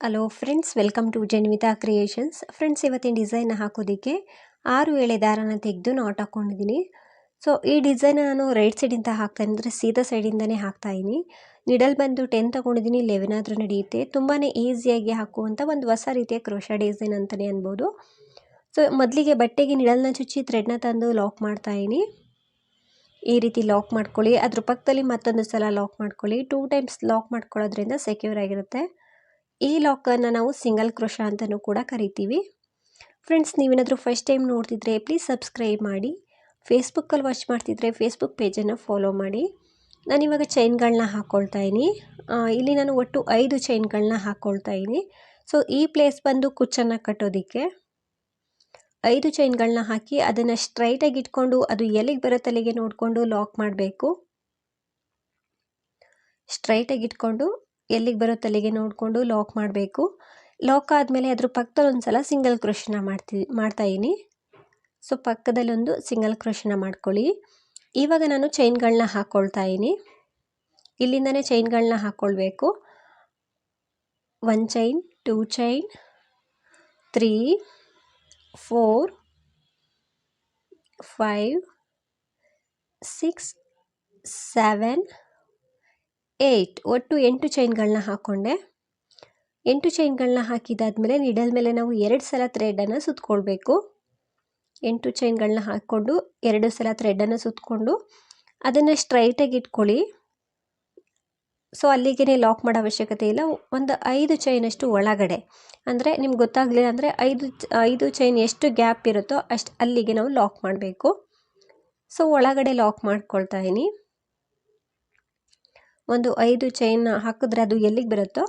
Hello friends welcome to Janvita creations friends ಇವತ್ತಿನ design ಹಾಕೋದಕ್ಕೆ ಆರು ಎಳೆ ದಾರನ ತೆಗೆದು ನಾಟ್ ಹಾಕ್ಕೊಂಡಿದ್ದೀನಿ ಸೊ ಈ ಡಿಸೈನ್ ನಾನು ರೈಟ್ ಸೈಡಿಂದ ಹಾಕ್ತಾ ಅಂದರೆ ಸೀದಾ ಸೈಡಿಂದನೇ ಹಾಕ್ತಾಯಿದ್ದೀನಿ ನಿಡಲ್ ಬಂದು ಟೆನ್ ತೊಗೊಂಡಿದ್ದೀನಿ. ಲೆವೆನ್ ಆದರೂ ನಡೆಯುತ್ತೆ. ತುಂಬಾ ಈಸಿಯಾಗಿ ಹಾಕುವಂಥ ಒಂದು ಹೊಸ ರೀತಿಯ ಕ್ರೋಶ ಡಿಸೈನ್ ಅಂತಲೇ ಅನ್ಬೋದು. ಸೊ ಮೊದಲಿಗೆ ಬಟ್ಟೆಗೆ ನಿಡಲ್ನ ಚುಚ್ಚಿ ಥ್ರೆಡ್ನ ತಂದು ಲಾಕ್ ಮಾಡ್ತಾ ಇದ್ದೀನಿ. ಈ ರೀತಿ ಲಾಕ್ ಮಾಡ್ಕೊಳ್ಳಿ. ಅದ್ರ ಪಕ್ಕದಲ್ಲಿ ಮತ್ತೊಂದು ಸಲ ಲಾಕ್ ಮಾಡ್ಕೊಳ್ಳಿ. ಟೂ ಟೈಮ್ಸ್ ಲಾಕ್ ಮಾಡ್ಕೊಳ್ಳೋದ್ರಿಂದ ಸೆಕ್ಯೂರ್ ಆಗಿರುತ್ತೆ. ಈ ಲಾಕರ್ನ ನಾವು ಸಿಂಗಲ್ ಕ್ರೋಶ ಅಂತಲೂ ಕೂಡ ಕರಿತೀವಿ. ಫ್ರೆಂಡ್ಸ್ ನೀವೇನಾದರೂ ಫಸ್ಟ್ ಟೈಮ್ ನೋಡ್ತಿದ್ರೆ ಪ್ಲೀಸ್ ಸಬ್ಸ್ಕ್ರೈಬ್ ಮಾಡಿ. ಫೇಸ್ಬುಕ್ಕಲ್ಲಿ ವಾಚ್ ಮಾಡ್ತಿದ್ರೆ ಫೇಸ್ಬುಕ್ ಪೇಜನ್ನು ಫಾಲೋ ಮಾಡಿ. ನಾನಿವಾಗ ಚೈನ್ಗಳನ್ನ ಹಾಕ್ಕೊಳ್ತಾ ಇದ್ದೀನಿ ಇಲ್ಲಿ ನಾನು ಒಟ್ಟು ಐದು ಚೈನ್ಗಳನ್ನ ಹಾಕ್ಕೊಳ್ತಾ ಇದ್ದೀನಿ ಸೊ ಈ ಪ್ಲೇಸ್ ಬಂದು ಕುಚ್ಚನ್ನು ಕಟ್ಟೋದಕ್ಕೆ ಐದು ಚೈನ್ಗಳನ್ನ ಹಾಕಿ ಅದನ್ನು ಸ್ಟ್ರೈಟಾಗಿ ಇಟ್ಕೊಂಡು ಅದು ಎಲ್ಲಿಗೆ ಬರೋ ತಲೆಗೆ ನೋಡಿಕೊಂಡು ಲಾಕ್ ಮಾಡಬೇಕು. ಸ್ಟ್ರೈಟಾಗಿ ಇಟ್ಕೊಂಡು ಎಲ್ಲಿಗೆ ಬರೋ ತಲೆಗೆ ನೋಡಿಕೊಂಡು ಲಾಕ್ ಮಾಡಬೇಕು. ಲಾಕ್ ಆದಮೇಲೆ ಅದ್ರ ಪಕ್ಕದಲ್ಲಿ ಒಂದು ಸಲ ಸಿಂಗಲ್ ಕ್ರೋಶನ ಮಾಡ್ತೀವಿ ಮಾಡ್ತಾಯಿದ್ದೀನಿ ಸೊ ಪಕ್ಕದಲ್ಲಿ ಒಂದು ಸಿಂಗಲ್ ಕ್ರೋಶನ ಮಾಡ್ಕೊಳ್ಳಿ. ಇವಾಗ ನಾನು ಚೈನ್ಗಳನ್ನ ಹಾಕ್ಕೊಳ್ತಾ ಇದ್ದೀನಿ. ಇಲ್ಲಿಂದನೇ ಚೈನ್ಗಳನ್ನ ಹಾಕ್ಕೊಳ್ಬೇಕು one chain two chain three four five six seven eight ಒಟ್ಟು ಎಂಟು ಚೈನ್ಗಳನ್ನ ಹಾಕ್ಕೊಂಡೆ ಎಂಟು ಚೈನ್ಗಳನ್ನ ಹಾಕಿದಾದ್ಮೇಲೆ ನಿಡಲ್ ಮೇಲೆ ನಾವು ಎರಡು ಸಲ ಥ್ರೆಡನ್ನು ಸುತ್ತಕೊಳ್ಬೇಕು ಎಂಟು ಚೈನ್ಗಳನ್ನ ಹಾಕ್ಕೊಂಡು ಎರಡು ಸಲ ಥ್ರೆಡನ್ನು ಸುತ್ತಕೊಂಡು ಅದನ್ನು ಸ್ಟ್ರೈಟಾಗಿ ಇಟ್ಕೊಳ್ಳಿ. ಸೊ ಅಲ್ಲಿಗೇ ಲಾಕ್ ಮಾಡೋ ಅವಶ್ಯಕತೆ ಇಲ್ಲ. ಒಂದು ಐದು ಚೈನಷ್ಟು ಒಳಗಡೆ. ಅಂದರೆ ನಿಮ್ಗೆ ಗೊತ್ತಾಗಲಿಲ್ಲ ಅಂದರೆ ಐದು ಐದು ಚೈನ್ ಎಷ್ಟು ಗ್ಯಾಪ್ ಇರುತ್ತೋ ಅಷ್ಟು ಅಲ್ಲಿಗೆ ನಾವು ಲಾಕ್ ಮಾಡಬೇಕು. ಸೊ ಒಳಗಡೆ ಲಾಕ್ ಮಾಡ್ಕೊಳ್ತಾ ಇದ್ದೀನಿ ಒಂದು ಐದು ಚೈನ್ ಹಾಕಿದ್ರೆ ಅದು ಎಲ್ಲಿಗೆ ಬರುತ್ತೋ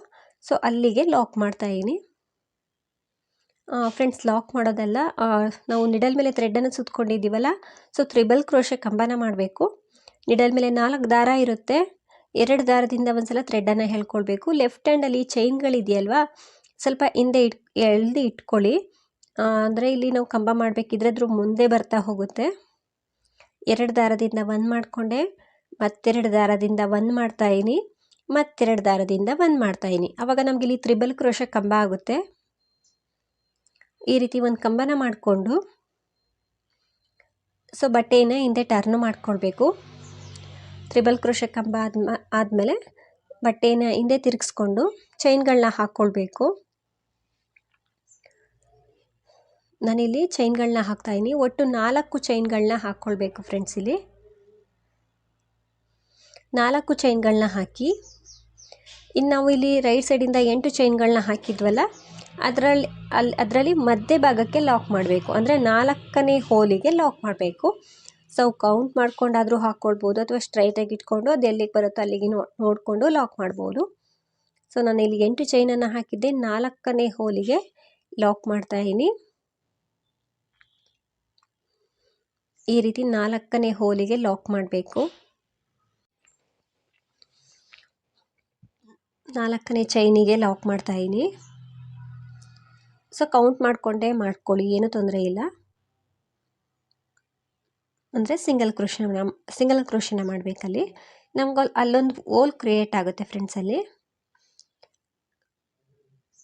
ಸೊ ಅಲ್ಲಿಗೆ ಲಾಕ್ ಮಾಡ್ತಾ ಇದ್ದೀನಿ. ಫ್ರೆಂಡ್ಸ್ ಲಾಕ್ ಮಾಡೋದಲ್ಲ ನಾವು ನಿಡಲ್ ಮೇಲೆ ಥ್ರೆಡ್ಡನ್ನು ಸುತ್ಕೊಂಡಿದ್ದೀವಲ್ಲ ಸೊ ತ್ರಿಬಲ್ ಕ್ರೋಶೆ ಕಂಬನ ಮಾಡಬೇಕು. ನಿಡಲ್ ಮೇಲೆ ನಾಲ್ಕು ದಾರ ಇರುತ್ತೆ, ಎರಡು ದಾರದಿಂದ ಒಂದು ಸಲ ಥ್ರೆಡ್ಡನ್ನು ಹೇಳ್ಕೊಳ್ಬೇಕು. ಲೆಫ್ಟ್ ಹ್ಯಾಂಡಲ್ಲಿ ಚೈನ್ಗಳಿದೆಯಲ್ವಾ ಸ್ವಲ್ಪ ಹಿಂದೆ ಇಟ್, ಎಳ್ದು ಇಟ್ಕೊಳ್ಳಿ. ಅಂದರೆ ಇಲ್ಲಿ ನಾವು ಕಂಬ ಮಾಡಬೇಕಿದ್ರೆ ಅದ್ರ ಮುಂದೆ ಬರ್ತಾ ಹೋಗುತ್ತೆ. ಎರಡು ದಾರದಿಂದ ಒಂದು ಮಾಡಿಕೊಂಡೆ. ಮತ್ತೆರಡು ದಾರದಿಂದ ಒಂದು ಮಾಡ್ತಾಯಿನಿ ಮತ್ತೆರಡು ದಾರದಿಂದ ಒಂದು ಮಾಡ್ತಾಯಿನಿ ಆವಾಗ ನಮ್ಗೆ ಇಲ್ಲಿ ತ್ರಿಬಲ್ ಕ್ರೋಶ ಕಂಬ ಆಗುತ್ತೆ. ಈ ರೀತಿ ಒಂದು ಕಂಬನ ಮಾಡಿಕೊಂಡು, ಸೊ ಬಟ್ಟೆಯನ್ನು ಹಿಂದೆ ಟರ್ನ್ ಮಾಡ್ಕೊಳ್ಬೇಕು. ತ್ರಿಬಲ್ ಕ್ರೋಶ ಕಂಬ ಆದ್ಮ, ಆದಮೇಲೆ ಬಟ್ಟೆಯನ್ನು ಹಿಂದೆ ತಿರುಗಿಸ್ಕೊಂಡು ಚೈನ್ಗಳನ್ನ ಹಾಕ್ಕೊಳ್ಬೇಕು ನಾನಿಲ್ಲಿ ಚೈನ್ಗಳನ್ನ ಹಾಕ್ತಾಯಿನಿ ಒಟ್ಟು ನಾಲ್ಕು ಚೈನ್ಗಳನ್ನ ಹಾಕ್ಕೊಳ್ಬೇಕು ಫ್ರೆಂಡ್ಸ್ ಇಲ್ಲಿ. ನಾಲ್ಕು ಚೈನ್ಗಳನ್ನ ಹಾಕಿ ಇನ್ನು ನಾವು ಇಲ್ಲಿ ರೈಟ್ ಸೈಡಿಂದ ಎಂಟು ಚೈನ್ಗಳನ್ನ ಹಾಕಿದ್ವಲ್ಲ, ಅದರಲ್ಲಿ ಅಲ್ಲಿ ಅದರಲ್ಲಿ ಮಧ್ಯ ಭಾಗಕ್ಕೆ ಲಾಕ್ ಮಾಡಬೇಕು. ಅಂದರೆ ನಾಲ್ಕನೇ ಹೋಲಿಗೆ ಲಾಕ್ ಮಾಡಬೇಕು. ಸೊ ಕೌಂಟ್ ಮಾಡ್ಕೊಂಡಾದರೂ ಹಾಕ್ಕೊಳ್ಬೋದು ಅಥವಾ ಸ್ಟ್ರೈಟಾಗಿ ಇಟ್ಕೊಂಡು ಅದು ಎಲ್ಲಿಗೆ ಬರುತ್ತೋ ಅಲ್ಲಿಗೆ ನೋಡಿಕೊಂಡು ಲಾಕ್ ಮಾಡ್ಬೋದು. ಸೊ ನಾನು ಇಲ್ಲಿ ಎಂಟು ಚೈನನ್ನು ಹಾಕಿದ್ದೆ. ನಾಲ್ಕನೇ ಹೋಲಿಗೆ ಲಾಕ್ ಮಾಡ್ತಾ ಇದ್ದೀನಿ. ಈ ರೀತಿ ನಾಲ್ಕನೇ ಹೋಲಿಗೆ ಲಾಕ್ ಮಾಡಬೇಕು. ನಾಲ್ಕನೇ ಚೈನಿಗೆ ಲಾಕ್ ಮಾಡ್ತಾಯಿದ್ದೀನಿ ಸೊ ಕೌಂಟ್ ಮಾಡಿಕೊಂಡೇ ಮಾಡ್ಕೊಳ್ಳಿ, ಏನೂ ತೊಂದರೆ ಇಲ್ಲ. ಅಂದರೆ ಸಿಂಗಲ್ ಕ್ರೋಶನ ಸಿಂಗಲ್ ಕ್ರೋಶನ ಮಾಡಬೇಕಲ್ಲಿ. ನಮ್ಗೆ ಅಲ್ಲೊಂದು ಓಲ್ ಕ್ರಿಯೇಟ್ ಆಗುತ್ತೆ ಫ್ರೆಂಡ್ಸಲ್ಲಿ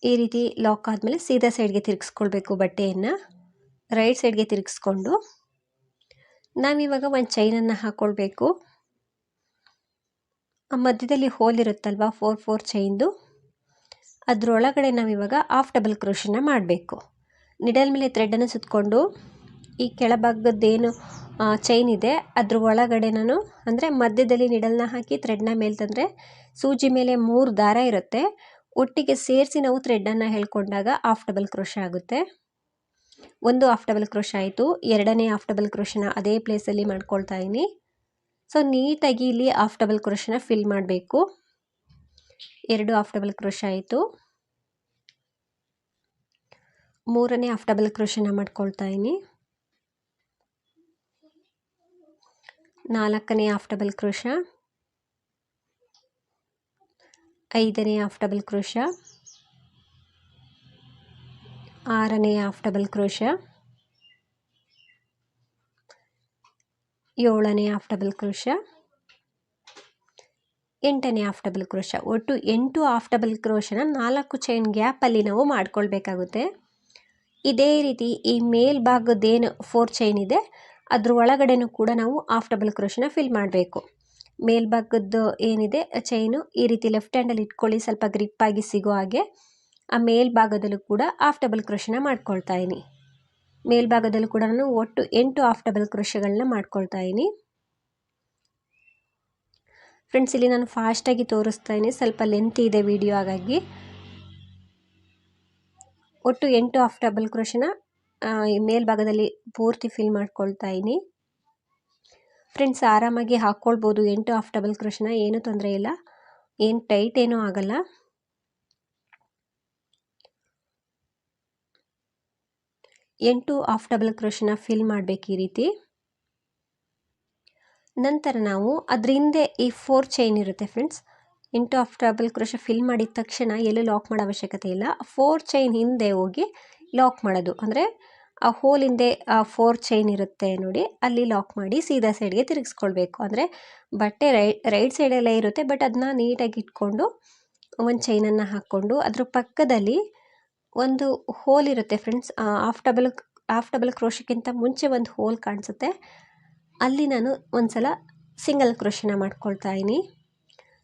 ಈ ರೀತಿ ಲಾಕ್ ಆದಮೇಲೆ ಸೀದಾ ಸೈಡ್ಗೆ ತಿರುಗಿಸ್ಕೊಳ್ಬೇಕು ಬಟ್ಟೆಯನ್ನು. ರೈಟ್ ಸೈಡ್ಗೆ ತಿರುಗಿಸ್ಕೊಂಡು. ನಾವಿವಾಗ ಒಂದು ಚೈನನ್ನು ಹಾಕ್ಕೊಳ್ಬೇಕು ಮಧ್ಯದಲ್ಲಿ ಹೋಲ್ ಇರುತ್ತಲ್ವ? ಫೋರ್ ಫೋರ್ ಚೈನ್ದು ಅದರೊಳಗಡೆ ನಾವಿವಾಗ ಆಫ್ ಡಬಲ್ ಕ್ರೋಶನ ಮಾಡಬೇಕು. ನಿಡಲ್ ಮೇಲೆ ಥ್ರೆಡನ್ನು ಸುತ್ತಕೊಂಡು ಈ ಕೆಳಭಾಗದ್ದೇನು ಚೈನ್ ಇದೆ, ಅದ್ರ ಒಳಗಡೆ ನಾನು ಅಂದರೆ ಮಧ್ಯದಲ್ಲಿ ನಿಡಲ್ನ ಹಾಕಿ ಥ್ರೆಡ್ನ ಮೇಲೆ ತಂದರೆ ಸೂಜಿ ಮೇಲೆ ಮೂರು ದಾರ ಇರುತ್ತೆ. ಒಟ್ಟಿಗೆ ಸೇರಿಸಿ ನಾವು ಥ್ರೆಡನ್ನು ಹೇಳ್ಕೊಂಡಾಗ ಆಫ್ ಡಬಲ್ ಕ್ರೋಶ ಆಗುತ್ತೆ. ಒಂದು ಆಫ್ ಡಬಲ್ ಕ್ರೋಶ ಆಯಿತು. ಎರಡನೇ ಆಫ್ ಡಬಲ್ ಕ್ರೋಶನ ಅದೇ ಪ್ಲೇಸಲ್ಲಿ ಮಾಡ್ಕೊಳ್ತಾ ಇದ್ದೀನಿ. ಸೊ ನೀಟಾಗಿ ಇಲ್ಲಿ ಆಫ್ ಡಬಲ್ ಕ್ರೋಶನ ಫಿಲ್ ಮಾಡಬೇಕು. ಎರಡು ಆಫ್ ಡಬಲ್ ಕ್ರೋಶ ಆಯಿತು. ಮೂರನೇ ಆಫ್ ಡಬಲ್ ಕ್ರೋಶನ ಮಾಡ್ಕೊಳ್ತಾ ಇದ್ದೀನಿ. ನಾಲ್ಕನೇ ಆಫ್ ಡಬಲ್ ಕ್ರೋಶ ಐದನೇ ಆಫ್ ಡಬಲ್ ಕ್ರೋಶ ಆರನೇ ಆಫ್ ಡಬಲ್ ಕ್ರೋಶ ಏಳನೇ ಆಫ್ ಡಬಲ್ ಕ್ರೋಶ ಎಂಟನೇ ಹಾಫ್ ಡಬಲ್ ಕ್ರೋಶ ಒಟ್ಟು ಎಂಟು ಹಾಫ್ ಡಬಲ್ ಕ್ರೋಶನ ನಾಲ್ಕು ಚೈನ್ ಗ್ಯಾಪಲ್ಲಿ ನಾವು ಮಾಡ್ಕೊಳ್ಬೇಕಾಗುತ್ತೆ. ಇದೇ ರೀತಿ ಈ ಮೇಲ್ಭಾಗದ್ದೇನು ಫೋರ್ ಚೈನ್ ಇದೆ, ಅದ್ರ ಒಳಗಡೆನೂ ಕೂಡ ನಾವು ಹಾಫ್ ಡಬಲ್ ಕ್ರೋಶನ ಫಿಲ್ ಮಾಡಬೇಕು. ಮೇಲ್ಭಾಗದ್ದು ಏನಿದೆ ಚೈನು ಈ ರೀತಿ ಲೆಫ್ಟ್ ಹ್ಯಾಂಡಲ್ಲಿ ಇಟ್ಕೊಳ್ಳಿ, ಸ್ವಲ್ಪ ಗ್ರಿಪ್ಪಾಗಿ ಸಿಗೋ ಹಾಗೆ, ಆ ಮೇಲ್ಭಾಗದಲ್ಲೂ ಕೂಡ ಹಾಫ್ ಡಬಲ್ ಕ್ರೋಶನ ಮಾಡ್ಕೊಳ್ತಾ ಇದ್ದೀನಿ ಮೇಲ್ಭಾಗದಲ್ಲೂ ಕೂಡ ನಾನು ಒಟ್ಟು ಎಂಟು ಆಫ್ ಡಬಲ್ ಕ್ರೋಶಗಳನ್ನ ಮಾಡ್ಕೊಳ್ತಾ ಇದ್ದೀನಿ ಫ್ರೆಂಡ್ಸ್ ಇಲ್ಲಿ ನಾನು ಫಾಸ್ಟಾಗಿ ತೋರಿಸ್ತಾ ಇದ್ದೀನಿ ಸ್ವಲ್ಪ ಲೆಂತ್ ಇದೆ ವಿಡಿಯೋ ಹಾಗಾಗಿ. ಒಟ್ಟು ಎಂಟು ಆಫ್ ಡಬಲ್ ಕ್ರೋಶನ ಮೇಲ್ಭಾಗದಲ್ಲಿ ಪೂರ್ತಿ ಫಿಲ್ ಮಾಡ್ಕೊಳ್ತಾ ಇದ್ದೀನಿ ಫ್ರೆಂಡ್ಸ್ ಆರಾಮಾಗಿ ಹಾಕ್ಕೊಳ್ಬೋದು ಎಂಟು ಆಫ್ ಡಬಲ್ ಕ್ರೋಶನ ಏನೂ ತೊಂದರೆ ಇಲ್ಲ. ಏನು ಟೈಟ್ ಏನೂ ಆಗಲ್ಲ. ಎಂಟು ಆಫ್ ಡಬಲ್ ಕ್ರೋಶನ ಫಿಲ್ ಮಾಡಬೇಕು ಈ ರೀತಿ. ನಂತರ ನಾವು ಅದ್ರ ಹಿಂದೆ ಈ ಫೋರ್ ಚೈನ್ ಇರುತ್ತೆ ಫ್ರೆಂಡ್ಸ್. ಎಂಟು ಆಫ್ ಡಬಲ್ ಕ್ರೋಶ ಫಿಲ್ ಮಾಡಿದ ತಕ್ಷಣ ಎಲ್ಲೂ ಲಾಕ್ ಮಾಡೋ ಅವಶ್ಯಕತೆ ಇಲ್ಲ. ಫೋರ್ ಚೈನ್ ಹಿಂದೆ ಹೋಗಿ ಲಾಕ್ ಮಾಡೋದು. ಅಂದರೆ ಆ ಹೋಲ್ ಹಿಂದೆ ಆ ಫೋರ್ ಚೈನ್ ಇರುತ್ತೆ ನೋಡಿ, ಅಲ್ಲಿ ಲಾಕ್ ಮಾಡಿ ಸೀದಾ ಸೈಡ್ಗೆ ತಿರುಗಿಸ್ಕೊಳ್ಬೇಕು. ಅಂದರೆ ಬಟ್ಟೆ ರೈ, ರೈಟ್ ಸೈಡಲ್ಲೇ ಇರುತ್ತೆ, ಬಟ್ ಅದನ್ನ ನೀಟಾಗಿ ಇಟ್ಕೊಂಡು ಒಂದು ಚೈನನ್ನು ಹಾಕ್ಕೊಂಡು ಅದ್ರ ಪಕ್ಕದಲ್ಲಿ ಒಂದು ಹೋಲ್ ಇರುತ್ತೆ friends half double half double ಕ್ರೋಶಕ್ಕಿಂತ ಮುಂಚೆ ಒಂದು ಹೋಲ್ ಕಾಣಿಸುತ್ತೆ. ಅಲ್ಲಿ ನಾನು ಒಂದು ಸಲ ಸಿಂಗಲ್ ಕ್ರೋಶನ ಮಾಡ್ಕೊಳ್ತಾ ಇದ್ದೀನಿ.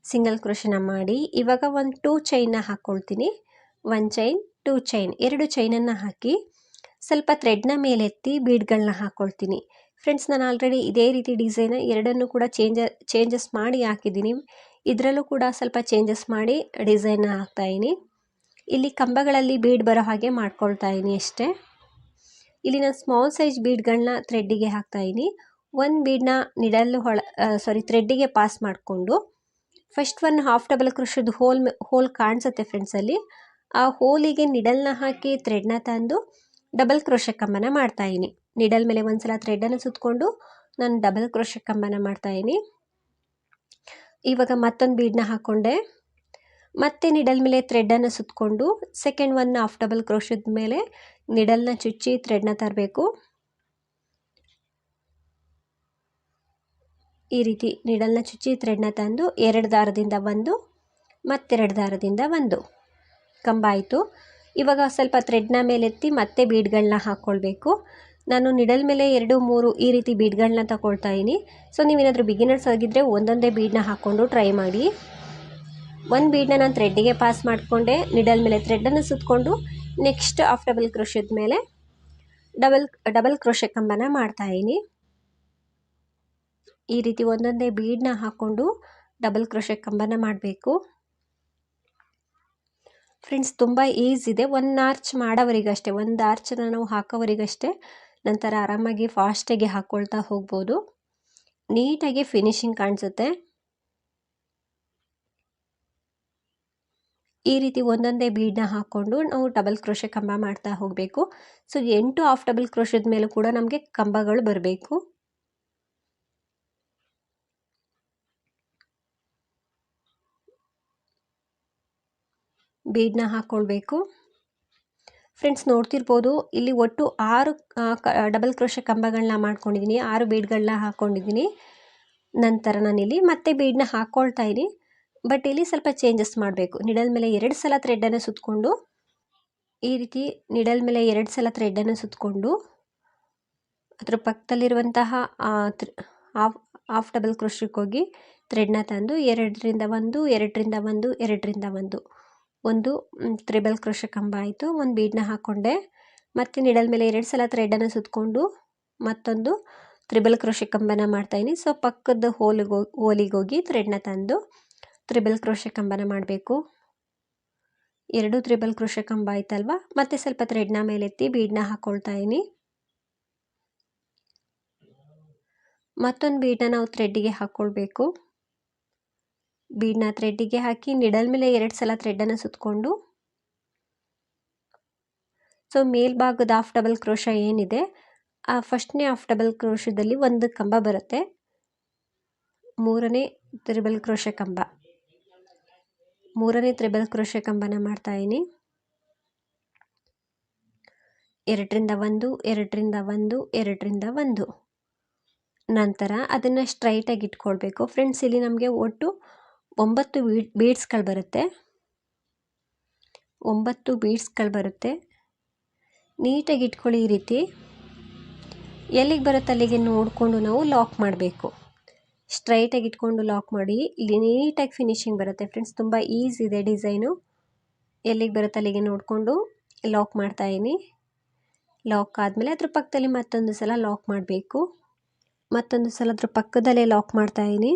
ಸಿಂಗಲ್ ಕ್ರೋಶನ ಮಾಡಿ, ಇವಾಗ ಒಂದು ಟೂ ಚೈನ್ನ ಹಾಕ್ಕೊಳ್ತೀನಿ ಒನ್ ಚೈನ್ ಟೂ ಚೈನ್ ಎರಡು ಚೈನನ್ನು ಹಾಕಿ ಸ್ವಲ್ಪ ಥ್ರೆಡ್ನ ಮೇಲೆತ್ತಿ ಬೀಡ್ಗಳನ್ನ ಹಾಕ್ಕೊಳ್ತೀನಿ ಫ್ರೆಂಡ್ಸ್ ನಾನು ಆಲ್ರೆಡಿ ಇದೇ ರೀತಿ ಡಿಸೈನ್ ಎರಡನ್ನೂ ಕೂಡ ಚೇಂಜ ಚೇಂಜಸ್ ಮಾಡಿ ಹಾಕಿದ್ದೀನಿ. ಇದರಲ್ಲೂ ಕೂಡ ಸ್ವಲ್ಪ ಚೇಂಜಸ್ ಮಾಡಿ ಡಿಸೈನ್ನ ಹಾಕ್ತಾಯಿದ್ದೀನಿ ಇಲ್ಲಿ ಕಂಬಗಳಲ್ಲಿ ಬೀಡ್ ಬರೋ ಹಾಗೆ ಮಾಡ್ಕೊಳ್ತಾ ಇದ್ದೀನಿ ಅಷ್ಟೇ. ಇಲ್ಲಿ ನಾನು ಸ್ಮಾಲ್ ಸೈಜ್ ಬೀಡ್ಗಳನ್ನ ಥ್ರೆಡ್ಡಿಗೆ ಹಾಕ್ತಾ ಇದ್ದೀನಿ ಒಂದು ಬೀಡನ್ನ ನಿಡಲ್ಲು ಹೊಳ ಸಾರಿ ಥ್ರೆಡ್ಡಿಗೆ ಪಾಸ್ ಮಾಡಿಕೊಂಡು ಫಸ್ಟ್ ಒನ್ ಹಾಫ್ ಡಬಲ್ ಕ್ರೋಶದ ಹೋಲ್ ಹೋಲ್ ಕಾಣಿಸುತ್ತೆ ಫ್ರೆಂಡ್ಸಲ್ಲಿ ಆ ಹೋಲಿಗೆ ನಿಡಲ್ನ ಹಾಕಿ ಥ್ರೆಡ್ನ ತಂದು ಡಬಲ್ ಕ್ರೋಶ ಕಂಬನ ಮಾಡ್ತಾಯಿದ್ದೀನಿ ನಿಡಲ್ ಮೇಲೆ ಒಂದು ಸಲ ಥ್ರೆಡನ್ನು ಸುತ್ತಕೊಂಡು ನಾನು ಡಬಲ್ ಕ್ರೋಶ ಕಂಬನ ಮಾಡ್ತಾಯಿದ್ದೀನಿ ಇವಾಗ ಮತ್ತೊಂದು ಬೀಡನ್ನ ಹಾಕ್ಕೊಂಡೆ ಮತ್ತೆ ನಿಡಲ್ ಮೇಲೆ ಥ್ರೆಡ್ಡನ್ನು ಸುತ್ತಕೊಂಡು ಸೆಕೆಂಡ್ ಒನ್ ಹಾಫ್ ಡಬಲ್ ಕ್ರೋಶದ ಮೇಲೆ ನಿಡಲ್ನ ಚುಚ್ಚಿ ಥ್ರೆಡ್ನ ತರಬೇಕು. ಈ ರೀತಿ ನಿಡಲ್ನ ಚುಚ್ಚಿ ಥ್ರೆಡ್ನ ತಂದು ಎರಡು ದಾರದಿಂದ ಒಂದು, ಮತ್ತೆರಡು ದಾರದಿಂದ ಒಂದು. ಕಂಬ ಆಯಿತು ಇವಾಗ ಸ್ವಲ್ಪ ಥ್ರೆಡ್ನ ಮೇಲೆತ್ತಿ ಮತ್ತೆ ಬೀಡ್ಗಳನ್ನ ಹಾಕ್ಕೊಳ್ಬೇಕು ನಾನು ನಿಡಲ್ ಮೇಲೆ ಎರಡು, ಮೂರು ಈ ರೀತಿ ಬೀಡ್ಗಳನ್ನ ತಗೊಳ್ತಾ ಇದ್ದೀನಿ ಸೊ ನೀವೇನಾದರೂ ಬಿಗಿನರ್ಸ್ ಆಗಿದ್ದರೆ ಒಂದೊಂದೇ ಬೀಡನ್ನ ಹಾಕ್ಕೊಂಡು ಟ್ರೈ ಮಾಡಿ. ಒಂದು ಬೀಡನ್ನ ನಾನು ಥ್ರೆಡ್ಡಿಗೆ ಪಾಸ್ ಮಾಡಿಕೊಂಡೆ ನಿಡಲ್ ಮೇಲೆ ಥ್ರೆಡ್ಡನ್ನು ಸುತ್ತಕೊಂಡು ನೆಕ್ಸ್ಟ್ ಆಫ್ ಡಬಲ್ ಕ್ರೋಶದ ಮೇಲೆ ಡಬಲ್ ಡಬಲ್ ಕ್ರೋಶೆ ಕಂಬನ ಮಾಡ್ತಾಯಿದ್ದೀನಿ ಈ ರೀತಿ ಒಂದೊಂದೇ ಬೀಡನ್ನ ಹಾಕ್ಕೊಂಡು ಡಬಲ್ ಕ್ರೋಶೆ ಕಂಬನ ಮಾಡಬೇಕು. ಫ್ರೆಂಡ್ಸ್ ತುಂಬ ಈಸಿ ಇದೆ. ಒಂದು ಆರ್ಚ್ ಮಾಡೋವರಿಗಷ್ಟೇ, ಒಂದು ಆರ್ಚನ್ನ ನಾವು ಹಾಕೋವರಿಗಷ್ಟೇ ನಂತರ ಆರಾಮಾಗಿ ಫಾಸ್ಟಾಗಿ ಹಾಕ್ಕೊಳ್ತಾ ಹೋಗ್ಬೋದು. ನೀಟಾಗಿ ಫಿನಿಶಿಂಗ್ ಕಾಣಿಸುತ್ತೆ. ಈ ರೀತಿ ಒಂದೊಂದೇ ಬೀಡ್ನ ಹಾಕ್ಕೊಂಡು ನಾವು ಡಬಲ್ ಕ್ರೋಶೆ ಕಂಬ ಮಾಡ್ತಾ ಹೋಗಬೇಕು. ಸೊ ಎಂಟು ಆಫ್ ಡಬಲ್ ಕ್ರೋಶದ ಮೇಲೂ ಕೂಡ ನಮಗೆ ಕಂಬಗಳು ಬರಬೇಕು. ಬೀಡನ್ನ ಹಾಕ್ಕೊಳ್ಬೇಕು ಫ್ರೆಂಡ್ಸ್ ನೋಡ್ತಿರ್ಬೋದು, ಇಲ್ಲಿ ಒಟ್ಟು ಆರು ಡಬಲ್ ಕ್ರೋಶೆ ಕಂಬಗಳನ್ನ ಮಾಡ್ಕೊಂಡಿದ್ದೀನಿ ಆರು ಬೀಡ್ಗಳನ್ನ ಹಾಕ್ಕೊಂಡಿದ್ದೀನಿ ನಂತರ ನಾನಿಲ್ಲಿ ಮತ್ತೆ ಬೀಡ್ನ ಹಾಕ್ಕೊಳ್ತಾ ಇದ್ದೀನಿ ಬಟ್ ಇಲ್ಲಿ ಸ್ವಲ್ಪ ಚೇಂಜಸ್ ಮಾಡಬೇಕು. ನಿಡಲ್ ಮೇಲೆ ಎರಡು ಸಲ ಥ್ರೆಡ್ಡನ್ನು ಸುತ್ತಕೊಂಡು ಈ ರೀತಿ ನಿಡಲ್ ಮೇಲೆ ಎರಡು ಸಲ ಥ್ರೆಡ್ಡನ್ನು ಸುತ್ತಕೊಂಡು ಅದ್ರ ಪಕ್ಕದಲ್ಲಿರುವಂತಹ ಹಾಫ್ ಹಾಫ್ ಡಬಲ್ ಕ್ರೋಶಕ್ಕೆ ಹೋಗಿ ಥ್ರೆಡ್ನ ತಂದು ಎರಡರಿಂದ ಒಂದು ಎರಡರಿಂದ ಒಂದು ಎರಡರಿಂದ ಒಂದು. ಒಂದು ತ್ರಿಬಲ್ ಕ್ರೋಶ ಕಂಬ ಆಯಿತು. ಒಂದು ಬೀಡನ್ನ ಹಾಕ್ಕೊಂಡೆ ಮತ್ತು ನಿಡಲ್ ಮೇಲೆ ಎರಡು ಸಲ ಥ್ರೆಡನ್ನು ಸುತ್ತಕೊಂಡು ಮತ್ತೊಂದು ತ್ರಿಬಲ್ ಕ್ರೋಶ ಕಂಬನ ಮಾಡ್ತಾಯಿದ್ದೀನಿ ಸೊ ಪಕ್ಕದ ಹೋಲಿಗೆ ಹೋಲಿಗೆ ಹೋಗಿ ಥ್ರೆಡ್ನ ತಂದು ತ್ರಿಬಲ್ ಕ್ರೋಶೆ ಕಂಬನ ಮಾಡಬೇಕು. ಎರಡು ತ್ರಿಬಲ್ ಕ್ರೋಶೆ ಕಂಬ ಆಯ್ತಲ್ವಾ? ಮತ್ತೆ ಸ್ವಲ್ಪ ಥ್ರೆಡ್ನ ಮೇಲೆತ್ತಿ ಬೀಡನ್ನ ಹಾಕ್ಕೊಳ್ತಾ ಇದೀನಿ ಮತ್ತೊಂದು ಬೀಡನ್ನ ನಾವು ಥ್ರೆಡ್ಡಿಗೆ ಹಾಕ್ಕೊಳ್ಬೇಕು ಬೀಡ್ನ ಥ್ರೆಡ್ಡಿಗೆ ಹಾಕಿ ನಿಡಲ್ ಮೇಲೆ ಎರಡು ಸಲ ಥ್ರೆಡ್ಡನ್ನು ಸುತ್ತಕೊಂಡು ಸೊ ಮೇಲ್ಭಾಗದ ಆಫ್ ಡಬಲ್ ಕ್ರೋಶ ಏನಿದೆ? ಆ ಫಸ್ಟ್ನೇ ಆಫ್ ಡಬಲ್ ಕ್ರೋಶದಲ್ಲಿ ಒಂದು ಕಂಬ ಬರುತ್ತೆ. ಮೂರನೇ ತ್ರಿಬಲ್ ಕ್ರೋಶ ಕಂಬ. ಮೂರನೇ ತ್ರಿಬಲ್ ಕ್ರೋಶೆ ಕಂಬನ ಮಾಡ್ತಾಯಿದ್ದೀನಿ ಎರಡರಿಂದ ಒಂದು ಎರಡರಿಂದ ಒಂದು ಎರಡರಿಂದ ಒಂದು. ನಂತರ ಅದನ್ನು ಸ್ಟ್ರೈಟಾಗಿ ಇಟ್ಕೊಳ್ಬೇಕು. ಫ್ರೆಂಡ್ಸ್ ಇಲ್ಲಿ ನಮಗೆ ಒಟ್ಟು ಒಂಬತ್ತು ಬೀಡ್ಸ್ಗಳು ಬರುತ್ತೆ. ಒಂಬತ್ತು ಬೀಡ್ಸ್ಗಳು ಬರುತ್ತೆ. ನೀಟಾಗಿ ಇಟ್ಕೊಳ್ಳಿ ಈ ರೀತಿ. ಎಲ್ಲಿಗೆ ಬರುತ್ತೆ ಅಲ್ಲಿಗೆ ನೋಡಿಕೊಂಡು ನಾವು ಲಾಕ್ ಮಾಡಬೇಕು. ಸ್ಟ್ರೈಟಾಗಿ ಇಟ್ಕೊಂಡು ಲಾಕ್ ಮಾಡಿ. ಇಲ್ಲಿ ನೀಟಾಗಿ ಫಿನಿಶಿಂಗ್ ಬರುತ್ತೆ ಫ್ರೆಂಡ್ಸ್. ತುಂಬ ಈಸಿ ಇದೆ ಡಿಸೈನು. ಎಲ್ಲಿಗೆ ಬರುತ್ತೆ ಅಲ್ಲಿಗೆ ನೋಡಿಕೊಂಡು ಲಾಕ್ ಮಾಡ್ತಾಯಿದ್ದೀನಿ ಲಾಕ್ ಆದಮೇಲೆ ಅದ್ರ ಪಕ್ಕದಲ್ಲಿ ಮತ್ತೊಂದು ಸಲ ಲಾಕ್ ಮಾಡಬೇಕು. ಮತ್ತೊಂದು ಸಲ ಅದ್ರ ಪಕ್ಕದಲ್ಲೇ ಲಾಕ್ ಮಾಡ್ತಾಯಿದ್ದೀನಿ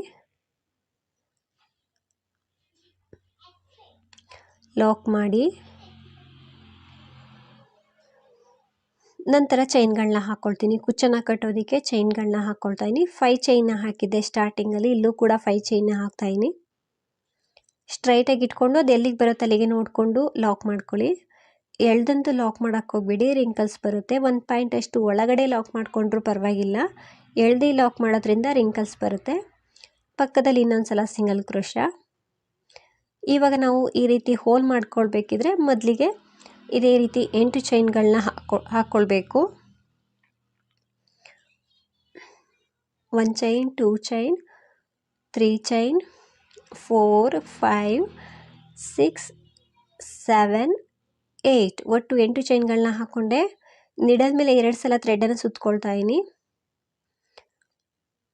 ಲಾಕ್ ಮಾಡಿ ನಂತರ ಚೈನ್ಗಳನ್ನ ಹಾಕ್ಕೊಳ್ತೀನಿ ಕುಚ್ಚನ್ನು ಕಟ್ಟೋದಕ್ಕೆ ಚೈನ್ಗಳನ್ನ ಹಾಕ್ಕೊಳ್ತಾ ಇದ್ದೀನಿ ಫೈ ಚೈನ್ನ ಹಾಕಿದ್ದೆ ಸ್ಟಾರ್ಟಿಂಗಲ್ಲಿ ಇಲ್ಲೂ ಕೂಡ ಫೈ ಚೈನ್ನ ಹಾಕ್ತಾಯಿನಿ ಸ್ಟ್ರೈಟಾಗಿ ಇಟ್ಕೊಂಡು ಅದು ಎಲ್ಲಿಗೆ ಬರುತ್ತೆ ಅಲ್ಲಿಗೆ ನೋಡಿಕೊಂಡು ಲಾಕ್ ಮಾಡ್ಕೊಳ್ಳಿ. ಎಳ್ದಂತೂ ಲಾಕ್ ಮಾಡೋಕ್ಕೆ ಹೋಗ್ಬಿಡಿ. ರಿಂಕಲ್ಸ್ ಬರುತ್ತೆ. ಒಂದು ಪಾಯಿಂಟ್ ಅಷ್ಟು ಒಳಗಡೆ ಲಾಕ್ ಮಾಡಿಕೊಂಡ್ರೂ ಪರವಾಗಿಲ್ಲ. ಎಳ್ದಿ ಲಾಕ್ ಮಾಡೋದ್ರಿಂದ ರಿಂಕಲ್ಸ್ ಬರುತ್ತೆ. ಪಕ್ಕದಲ್ಲಿ ಇನ್ನೊಂದು ಸಲ ಸಿಂಗಲ್ ಕ್ರೋಶ ಇವಾಗ ನಾವು ಈ ರೀತಿ ಹೋಲ್ ಮಾಡ್ಕೊಳ್ಬೇಕಿದ್ರೆ ಮೊದಲಿಗೆ ಇದೇ ರೀತಿ ಎಂಟು ಚೈನ್ಗಳನ್ನ ಹಾಕೊ ಹಾಕ್ಕೊಳ್ಬೇಕು one chain, two chain, three chain, four, five, six, seven, eight. ಒಟ್ಟು ಎಂಟು ಚೈನ್ಗಳನ್ನ ಹಾಕ್ಕೊಂಡೆ ನಿಡದ ಮೇಲೆ ಎರಡು ಸಲ ಥ್ರೆಡನ್ನು ಸುತ್ತಕೊಳ್ತಾ ಇದ್ದೀನಿ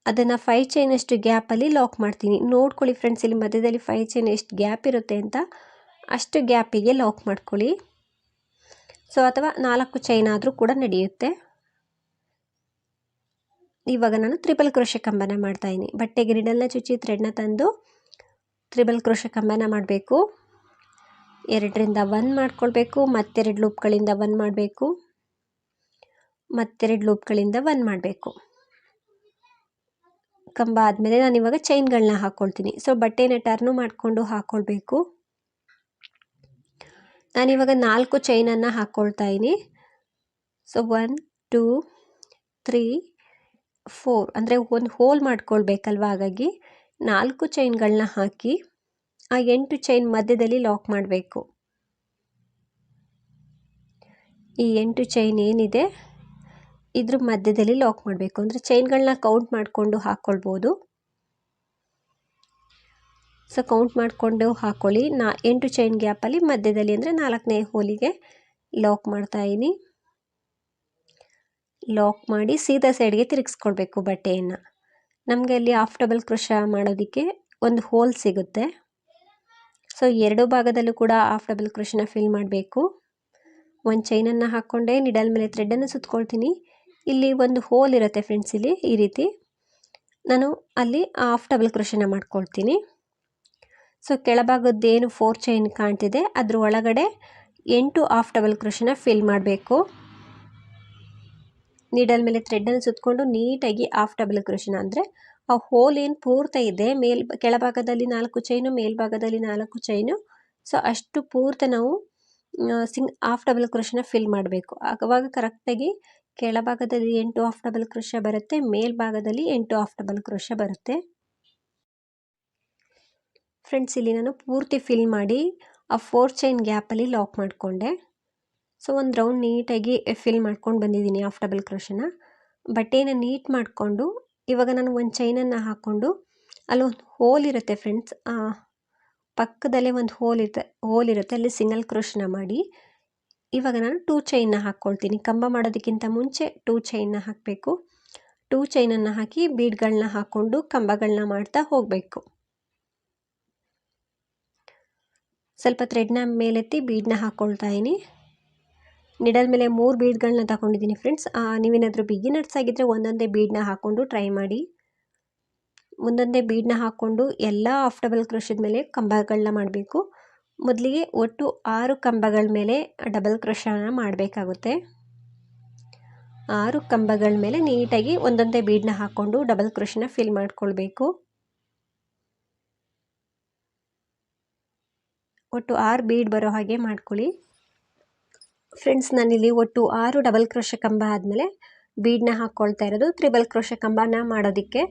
ಅದನ್ನು ಫೈವ್ ಚೈನ್ ಅಷ್ಟು ಗ್ಯಾಪಲ್ಲಿ ಲಾಕ್ ಮಾಡ್ತೀನಿ. ನೋಡ್ಕೊಳ್ಳಿ ಫ್ರೆಂಡ್ಸ್, ಇಲ್ಲಿ ಮಧ್ಯದಲ್ಲಿ ಫೈವ್ ಚೈನ್ ಎಷ್ಟು ಗ್ಯಾಪ್ ಇರುತ್ತೆ ಅಂತ. ಅಷ್ಟು ಗ್ಯಾಪಿಗೆ ಲಾಕ್ ಮಾಡ್ಕೊಳ್ಳಿ. ಸೊ ಅಥವಾ ನಾಲ್ಕು ಚೈನ್ ಆದರೂ ಕೂಡ ನಡೆಯುತ್ತೆ. ಇವಾಗ ನಾನು ತ್ರಿಬಲ್ ಕ್ರೋಶೆ ಕಂಬನ ಮಾಡ್ತಾಯಿದ್ದೀನಿ ಬಟ್ಟೆ ರಿಡಲ್ನ ಚುಚ್ಚಿ ಥ್ರೆಡ್ನ ತಂದು ತ್ರಿಬಲ್ ಕ್ರೋಶ ಕಂಬನ ಮಾಡಬೇಕು. ಎರಡರಿಂದ ಒನ್ ಮಾಡ್ಕೊಳ್ಬೇಕು. ಮತ್ತೆರಡು ಲೂಪ್ಗಳಿಂದ ಒನ್ ಮಾಡಬೇಕು. ಮತ್ತೆರಡು ಲೂಪ್ಗಳಿಂದ ಒನ್ ಮಾಡಬೇಕು. ಕಂಬ ಆದಮೇಲೆ ನಾನು ಇವಾಗ ಚೈನ್ಗಳನ್ನ ಹಾಕ್ಕೊಳ್ತೀನಿ ಸೊ ಬಟ್ಟೆನ ಟರ್ನು ಮಾಡಿಕೊಂಡು ಹಾಕ್ಕೊಳ್ಬೇಕು ನಾನಿವಾಗ ನಾಲ್ಕು ಚೈನನ್ನು ಹಾಕ್ಕೊಳ್ತಾ ಇದ್ದೀನಿ. So one two three four ಅಂದರೆ ಒಂದು ಹೋಲ್ ಮಾಡ್ಕೊಳ್ಬೇಕಲ್ವ ಹಾಗಾಗಿ ನಾಲ್ಕು ಚೈನ್ಗಳನ್ನ ಹಾಕಿ ಆ ಎಂಟು ಚೈನ್ ಮಧ್ಯದಲ್ಲಿ ಲಾಕ್ ಮಾಡಬೇಕು. ಈ ಎಂಟು ಚೈನ್ ಏನಿದೆ, ಇದ್ರ ಮಧ್ಯದಲ್ಲಿ ಲಾಕ್ ಮಾಡಬೇಕು. ಅಂದರೆ ಚೈನ್ಗಳನ್ನ ಕೌಂಟ್ ಮಾಡಿಕೊಂಡು ಹಾಕ್ಕೊಳ್ಬೋದು ಸೊ ಕೌಂಟ್ ಮಾಡಿಕೊಂಡು ಹಾಕ್ಕೊಳ್ಳಿ ನಾ ಎಂಟು ಚೈನ್ ಗ್ಯಾಪಲ್ಲಿ ಮಧ್ಯದಲ್ಲಿ ಅಂದರೆ ನಾಲ್ಕನೇ ಹೋಲಿಗೆ ಲಾಕ್ ಮಾಡ್ತಾಯಿದ್ದೀನಿ ಲಾಕ್ ಮಾಡಿ ಸೀದಾ ಸೈಡ್ಗೆ ತಿರುಗಿಸ್ಕೊಳ್ಬೇಕು ಬಟ್ಟೆಯನ್ನು. ನಮಗೆ ಅಲ್ಲಿ ಆಫ್ ಡಬಲ್ ಕೃಷ ಮಾಡೋದಕ್ಕೆ ಒಂದು ಹೋಲ್ ಸಿಗುತ್ತೆ. ಸೊ ಎರಡು ಭಾಗದಲ್ಲೂ ಕೂಡ ಆಫ್ ಡಬಲ್ ಕೃಷನ ಫಿಲ್ ಮಾಡಬೇಕು. ಒಂದು ಚೈನನ್ನು ಹಾಕ್ಕೊಂಡೆ ನಿಡಲ್ ಮೇಲೆ ಥ್ರೆಡನ್ನು ಸುತ್ಕೊಳ್ತೀನಿ. ಇಲ್ಲಿ ಒಂದು ಹೋಲ್ ಇರುತ್ತೆ ಫ್ರೆಂಡ್ಸ್ ಇಲ್ಲಿ ಈ ರೀತಿ. ನಾನು ಅಲ್ಲಿ ಆಫ್ ಡಬಲ್ ಕೃಷನ ಮಾಡ್ಕೊಳ್ತೀನಿ. ಸೊ ಕೆಳಭಾಗದ್ದೇನು ಫೋರ್ ಚೈನ್ ಕಾಣ್ತಿದೆ, ಅದ್ರ ಒಳಗಡೆ ಎಂಟು ಆಫ್ ಡಬಲ್ ಕ್ರೋಶನ ಫಿಲ್ ಮಾಡಬೇಕು. ನೀಡಲ್ ಮೇಲೆ ಥ್ರೆಡ್ಡನ್ನು ಸುತ್ತಕೊಂಡು ನೀಟಾಗಿ ಆಫ್ ಡಬಲ್ ಕ್ರೋಶನ ಅಂದರೆ ಆ ಹೋಲ್ ಏನು ಪೂರ್ತ ಇದೆ, ಮೇಲ್ ಕೆಳಭಾಗದಲ್ಲಿ ನಾಲ್ಕು ಚೈನು, ಮೇಲ್ಭಾಗದಲ್ಲಿ ನಾಲ್ಕು ಚೈನು, ಸೊ ಅಷ್ಟು ಪೂರ್ತ ನಾವು ಸಿಂಗ್ ಆಫ್ ಡಬಲ್ ಕ್ರೋಶನ ಫಿಲ್ ಮಾಡಬೇಕು. ಆವಾಗ ಕರೆಕ್ಟಾಗಿ ಕೆಳಭಾಗದಲ್ಲಿ ಎಂಟು ಆಫ್ ಡಬಲ್ ಕ್ರೋಶ ಬರುತ್ತೆ, ಮೇಲ್ಭಾಗದಲ್ಲಿ ಎಂಟು ಆಫ್ ಡಬಲ್ ಕ್ರೋಶ ಬರುತ್ತೆ. ಫ್ರೆಂಡ್ಸ್ ಇಲ್ಲಿ ನಾನು ಪೂರ್ತಿ ಫಿಲ್ ಮಾಡಿ ಆ ಫೋರ್ ಚೈನ್ ಗ್ಯಾಪಲ್ಲಿ ಲಾಕ್ ಮಾಡಿಕೊಂಡೆ. ಸೊ ಒಂದು ರೌಂಡ್ ನೀಟಾಗಿ ಫಿಲ್ ಮಾಡ್ಕೊಂಡು ಬಂದಿದ್ದೀನಿ ಆಫ್ ಡಬಲ್ ಕ್ರೋಶನ ಬಟ್ಟೆನ ನೀಟ್ ಮಾಡಿಕೊಂಡು, ಇವಾಗ ನಾನು ಒಂದು ಚೈನನ್ನು ಹಾಕ್ಕೊಂಡು ಅಲ್ಲೊಂದು ಹೋಲ್ ಇರುತ್ತೆ ಫ್ರೆಂಡ್ಸ್ ಪಕ್ಕದಲ್ಲೇ ಒಂದು ಹೋಲ್ ಇರುತ್ತೆ ಹೋಲ್ ಇರುತ್ತೆ, ಅಲ್ಲಿ ಸಿಂಗಲ್ ಕ್ರೋಶನ ಮಾಡಿ. ಇವಾಗ ನಾನು ಟೂ ಚೈನ್ನ ಹಾಕ್ಕೊಳ್ತೀನಿ. ಕಂಬ ಮಾಡೋದಕ್ಕಿಂತ ಮುಂಚೆ ಟೂ ಚೈನ್ನ ಹಾಕಬೇಕು. ಟೂ ಚೈನನ್ನು ಹಾಕಿ ಬೀಡ್ಗಳನ್ನ ಹಾಕ್ಕೊಂಡು ಕಂಬಗಳನ್ನ ಮಾಡ್ತಾ ಹೋಗಬೇಕು. ಸ್ವಲ್ಪ ಥ್ರೆಡ್ನ ಮೇಲೆತ್ತಿ ಬೀಡನ್ನ ಹಾಕ್ಕೊಳ್ತಾ ಇದ್ದೀನಿ. ನಿಡಲ್ ಮೇಲೆ ಮೂರು ಬೀಡ್ಗಳನ್ನ ತಗೊಂಡಿದ್ದೀನಿ ಫ್ರೆಂಡ್ಸ್ ನೀವೇನಾದರೂ ಬಿಗಿನರ್ಸ್ ಆಗಿದ್ದರೆ ಒಂದೊಂದೇ ಬೀಡನ್ನ ಹಾಕ್ಕೊಂಡು ಟ್ರೈ ಮಾಡಿ. ಒಂದೊಂದೇ ಬೀಡನ್ನ ಹಾಕ್ಕೊಂಡು ಎಲ್ಲ ಆಫ್ ಡಬಲ್ ಕ್ರೋಶದ ಮೇಲೆ ಕಂಬಗಳನ್ನ ಮಾಡಬೇಕು. ಮೊದಲಿಗೆ ಒಟ್ಟು ಆರು ಕಂಬಗಳ ಮೇಲೆ ಡಬಲ್ ಕ್ರೋಶನ ಮಾಡಬೇಕಾಗುತ್ತೆ. ಆರು ಕಂಬಗಳ ಮೇಲೆ ನೀಟಾಗಿ ಒಂದೊಂದೇ ಬೀಡನ್ನ ಹಾಕ್ಕೊಂಡು ಡಬಲ್ ಕ್ರೋಶನ ಫಿಲ್ ಮಾಡ್ಕೊಳ್ಬೇಕು. ಒಟ್ಟು ಆರು ಬೀಡ್ ಬರೋ ಹಾಗೆ ಮಾಡ್ಕೊಳ್ಳಿ. ಫ್ರೆಂಡ್ಸ್ ನಾನಿಲ್ಲಿ ಒಟ್ಟು ಆರು ಡಬಲ್ ಕ್ರೋಶ ಕಂಬ ಆದಮೇಲೆ ಬೀಡನ್ನ ಹಾಕ್ಕೊಳ್ತಾ ಇರೋದು. ತ್ರಿಬಲ್ ಕ್ರೋಶ ಕಂಬನ ಮಾಡೋದಕ್ಕೆ.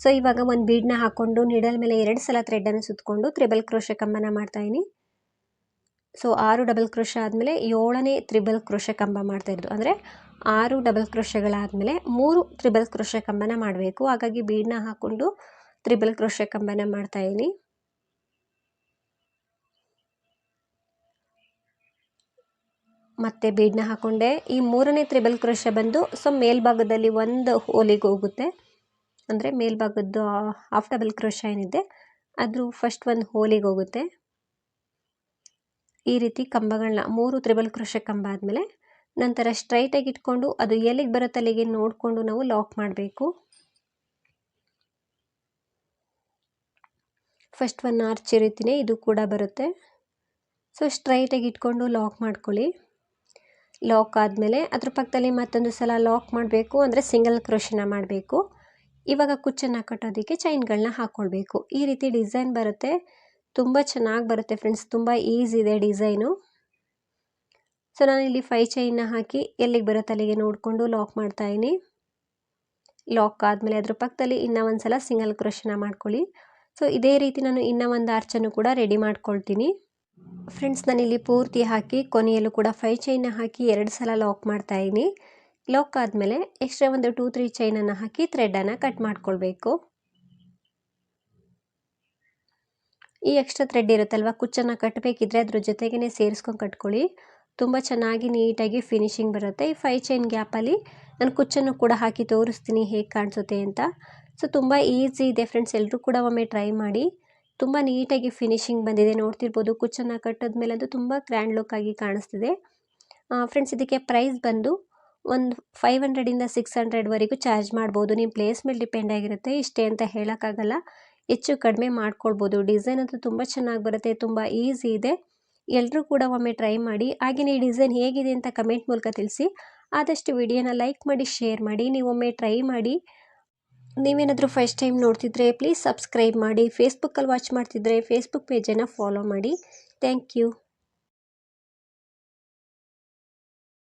ಸೊ ಇವಾಗ ಒಂದು ಬೀಡನ್ನ ಹಾಕ್ಕೊಂಡು ನಿಡಲ್ ಮೇಲೆ ಎರಡು ಸಲ ಥ್ರೆಡನ್ನು ಸುತ್ತಕೊಂಡು ತ್ರಿಬಲ್ ಕ್ರೋಶ ಕಂಬನ ಮಾಡ್ತಾಯಿನಿ ಸೊ ಆರು ಡಬಲ್ ಕ್ರೋಶ ಆದಮೇಲೆ ಏಳನೇ ತ್ರಿಬಲ್ ಕ್ರೋಶ ಕಂಬ ಮಾಡ್ತಾಯಿರೋದು ಅಂದರೆ ಆರು ಡಬಲ್ ಕ್ರೋಶಗಳಾದಮೇಲೆ ಮೂರು ತ್ರಿಬಲ್ ಕ್ರೋಶ ಕಂಬನ ಮಾಡಬೇಕು. ಹಾಗಾಗಿ ಬೀಡನ್ನ ಹಾಕ್ಕೊಂಡು ತ್ರಿಬಲ್ ಕ್ರೋಶ ಕಂಬನ ಮಾಡ್ತಾಯಿನಿ ಮತ್ತು ಬೀಡನ್ನ ಹಾಕ್ಕೊಂಡೆ ಈ ಮೂರನೇ ತ್ರಿಬಲ್ ಕ್ರೋಶ ಬಂದು ಸೊ ಮೇಲ್ಭಾಗದಲ್ಲಿ ಒಂದು ಹೋಲಿಗೆ ಹೋಗುತ್ತೆ. ಅಂದರೆ ಮೇಲ್ಭಾಗದ್ದು ಹಾಫ್ ಡಬಲ್ ಕ್ರೋಶ ಏನಿದೆ, ಅದ್ರ ಫಸ್ಟ್ ಒಂದು ಹೋಲಿಗೆ ಹೋಗುತ್ತೆ. ಈ ರೀತಿ ಕಂಬಗಳನ್ನ ಮೂರು ತ್ರಿಬಲ್ ಕ್ರೋಶ ಕಂಬ ಆದಮೇಲೆ, ನಂತರ ಸ್ಟ್ರೈಟಾಗಿ ಇಟ್ಕೊಂಡು, ಅದು ಎಲ್ಲಿಗೆ ಬರುತ್ತೆ ಅಲ್ಲಿಗೆ ನೋಡಿಕೊಂಡು ನಾವು ಲಾಕ್ ಮಾಡಬೇಕು. ಫಸ್ಟ್ ಒನ್ ಆರ್ಚ್ ಇರಿತೀನಿ ಇದು ಕೂಡ ಬರುತ್ತೆ. ಸೊ ಸ್ಟ್ರೈಟಾಗಿ ಇಟ್ಕೊಂಡು ಲಾಕ್ ಮಾಡ್ಕೊಳ್ಳಿ. ಲಾಕ್ ಆದಮೇಲೆ ಅದ್ರ ಪಕ್ಕದಲ್ಲಿ ಮತ್ತೊಂದು ಸಲ ಲಾಕ್ ಮಾಡಬೇಕು, ಅಂದರೆ ಸಿಂಗಲ್ ಕ್ರೋಶನ ಮಾಡಬೇಕು. ಇವಾಗ ಕುಚ್ಚನ್ನು ಕಟ್ಟೋದಕ್ಕೆ ಚೈನ್ಗಳನ್ನ ಹಾಕ್ಕೊಳ್ಬೇಕು ಈ ರೀತಿ ಡಿಸೈನ್ ಬರುತ್ತೆ. ತುಂಬ ಚೆನ್ನಾಗಿ ಬರುತ್ತೆ ಫ್ರೆಂಡ್ಸ್ ತುಂಬ ಈಸಿ ಇದೆ ಡಿಸೈನು ಸೊ ಇಲ್ಲಿ ಫೈ ಚೈನ್ನ ಹಾಕಿ ಎಲ್ಲಿಗೆ ಬರುತ್ತೆ ಅಲ್ಲಿಗೆ ನೋಡಿಕೊಂಡು ಲಾಕ್ ಮಾಡ್ತಾಯಿನಿ ಲಾಕ್ ಆದಮೇಲೆ ಅದ್ರ ಪಕ್ಕದಲ್ಲಿ ಇನ್ನೂ ಒಂದು ಸಲ ಸಿಂಗಲ್ ಕ್ರೋಶನ ಮಾಡ್ಕೊಳ್ಳಿ. ಸೊ ಇದೇ ರೀತಿ ನಾನು ಇನ್ನೂ ಒಂದು ಆರ್ಚನ್ನು ಕೂಡ ರೆಡಿ ಮಾಡ್ಕೊಳ್ತೀನಿ. ಫ್ರೆಂಡ್ಸ್ ನಾನಿಲ್ಲಿ ಪೂರ್ತಿ ಹಾಕಿ, ಕೊನೆಯಲ್ಲೂ ಕೂಡ ಫೈ ಚೈನ್ನ ಹಾಕಿ ಎರಡು ಸಲ ಲಾಕ್ ಮಾಡ್ತಾಯಿದ್ದೀನಿ ಲಾಕ್ ಆದಮೇಲೆ ಎಕ್ಸ್ಟ್ರಾ ಒಂದು ಟೂ ತ್ರೀ ಚೈನನ್ನು ಹಾಕಿ ಥ್ರೆಡನ್ನು ಕಟ್ ಮಾಡ್ಕೊಳ್ಬೇಕು. ಈ ಎಕ್ಸ್ಟ್ರಾ ಥ್ರೆಡ್ ಇರುತ್ತಲ್ವ, ಕುಚ್ಚನ್ನು ಕಟ್ಟಬೇಕಿದ್ರೆ ಅದ್ರ ಜೊತೆಗೇ ಸೇರಿಸ್ಕೊಂಡು ಕಟ್ಕೊಳ್ಳಿ. ತುಂಬ ಚೆನ್ನಾಗಿ ನೀಟಾಗಿ ಫಿನಿಶಿಂಗ್ ಬರುತ್ತೆ. ಈ ಫೈ ಚೈನ್ ಗ್ಯಾಪಲ್ಲಿ ನಾನು ಕುಚ್ಚನ್ನು ಕೂಡ ಹಾಕಿ ತೋರಿಸ್ತೀನಿ ಹೇಗೆ ಕಾಣಿಸುತ್ತೆ ಅಂತ. ಸೊ ತುಂಬ ಈಸಿ ಇದೆ ಫ್ರೆಂಡ್ಸ್ ಎಲ್ಲರೂ ಕೂಡ ಒಮ್ಮೆ ಟ್ರೈ ಮಾಡಿ. ತುಂಬ ನೀಟಾಗಿ ಫಿನಿಶಿಂಗ್ ಬಂದಿದೆ. ನೋಡ್ತಿರ್ಬೋದು ಕುಚ್ಚನ್ನು ಕಟ್ಟಿದ್ಮೇಲೆ ಅದು ತುಂಬ ಗ್ರ್ಯಾಂಡ್ ಲುಕ್ ಆಗಿ ಕಾಣಿಸ್ತಿದೆ. ಫ್ರೆಂಡ್ಸ್ ಇದಕ್ಕೆ ಪ್ರೈಸ್ ಬಂದು ಒಂದು ಫೈವ್ ಹಂಡ್ರೆಡಿಂದ ಸಿಕ್ಸ್ ಹಂಡ್ರೆಡ್ವರೆಗೂ ಚಾರ್ಜ್ ಮಾಡ್ಬೋದು. ನಿಮ್ಮ ಪ್ಲೇಸ್ ಮೇಲೆ ಡಿಪೆಂಡ್ ಆಗಿರುತ್ತೆ. ಇಷ್ಟೇ ಅಂತ ಹೇಳೋಕ್ಕಾಗಲ್ಲ. ಹೆಚ್ಚು ಕಡಿಮೆ ಮಾಡ್ಕೊಳ್ಬೋದು. ಡಿಸೈನ್ ಅಂತೂ ತುಂಬ ಚೆನ್ನಾಗಿ ಬರುತ್ತೆ. ತುಂಬ ಈಸಿ ಇದೆ. ಎಲ್ಲರೂ ಕೂಡ ಒಮ್ಮೆ ಟ್ರೈ ಮಾಡಿ. ಹಾಗೆಯೇ ಈ ಡಿಸೈನ್ ಹೇಗಿದೆ ಅಂತ ಕಮೆಂಟ್ ಮೂಲಕ ತಿಳಿಸಿ. ಆದಷ್ಟು ವಿಡಿಯೋನ ಲೈಕ್ ಮಾಡಿ ಶೇರ್ ಮಾಡಿ. ನೀವೊಮ್ಮೆ ಟ್ರೈ ಮಾಡಿ. ನೀವೇನಾದರೂ ಫಸ್ಟ್ ಟೈಮ್ ನೋಡ್ತಿದ್ರೆ ಪ್ಲೀಸ್ ಸಬ್ಸ್ಕ್ರೈಬ್ ಮಾಡಿ ಫೇಸ್ಬುಕ್ಕಲ್ಲಿ ವಾಚ್ ಮಾಡ್ತಿದ್ರೆ ಫೇಸ್ಬುಕ್ ಪೇಜನ್ನು ಫಾಲೋ ಮಾಡಿ. Thank you